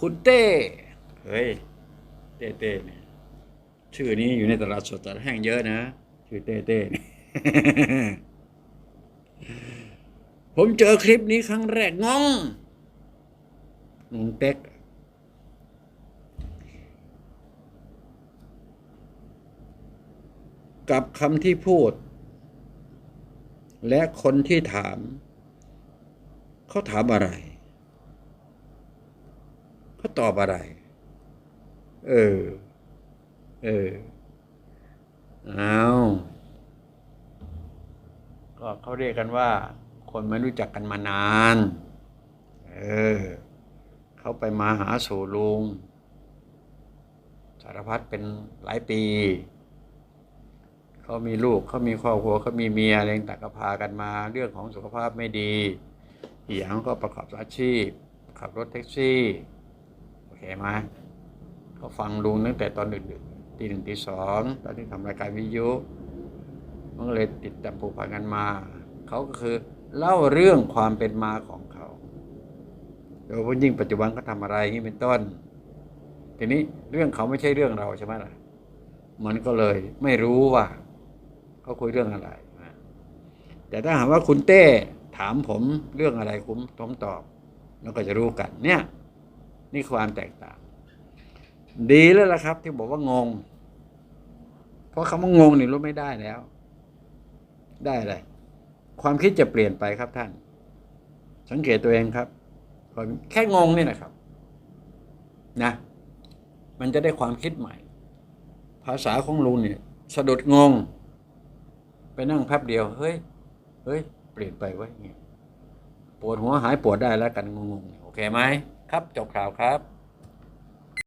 คุณเต้ เฮ้ย เต้เต้เนี่ยชื่อนี้อยู่ในตลาดสดตลาดแห้งเยอะนะ ชื่อเต้เต้เนี่ยผมเจอคลิปนี้ครั้งแรกงงงงเต็กกับคำที่พูด และคนที่ถาม เขาถามอะไร เขาตอบอะไร เออ เออเอาก็เขาเรียกกันว่า คนไม่รู้จักกันมานาน เออ เขาไปมาหาสู่ลุง สารพัดเป็นหลายปี เขามีลูกเขามีครอบครัวเขามีเมียอะไรต่างก็พากันมา เรื่องของสุขภาพไม่ดี อย่างก็ประกอบอาชีพ ขับรถแท็กซี่ เคไหมเขาฟังลุงตั้งแต่ตอนดึกๆตีหนึ่งตีสองตอนที่ทำรายการวิทยุมันก็เลยติดตามผูกพันกันมาเขาก็คือเล่าเรื่องความเป็นมาของเขาโดยเฉพาะยิ่งปัจจุบันเขาทำอะไรนี้เป็นต้น ทีนี้เรื่องเขาไม่ใช่เรื่องเราใช่ไหมล่ะ มันก็เลยไม่รู้ว่าเขาคุยเรื่องอะไรแต่ถ้าหากว่าคุณเต้ถามผมเรื่องอะไรผมผมตอบ แล้วก็จะรู้กันเนี่ย นี่ความแตกต่าง ดีแล้วล่ะครับ ที่บอกว่างง เพราะคำว่างงนี่รู้ไม่ได้แล้ว ได้อะไรความคิดจะเปลี่ยนไปครับท่าน สังเกตตัวเองครับ แค่งงนี่นะครับ นะ มันจะได้ความคิดใหม่ ภาษาของลุงเนี่ยสะดุดงง ไปนั่งแป๊บเดียว เฮ้ย เฮ้ย เปลี่ยนไปเว้เงี้ยปวดหัวหายปวดได้แล้วกันงงๆ โอเคไหม ครับจบข่าวครับ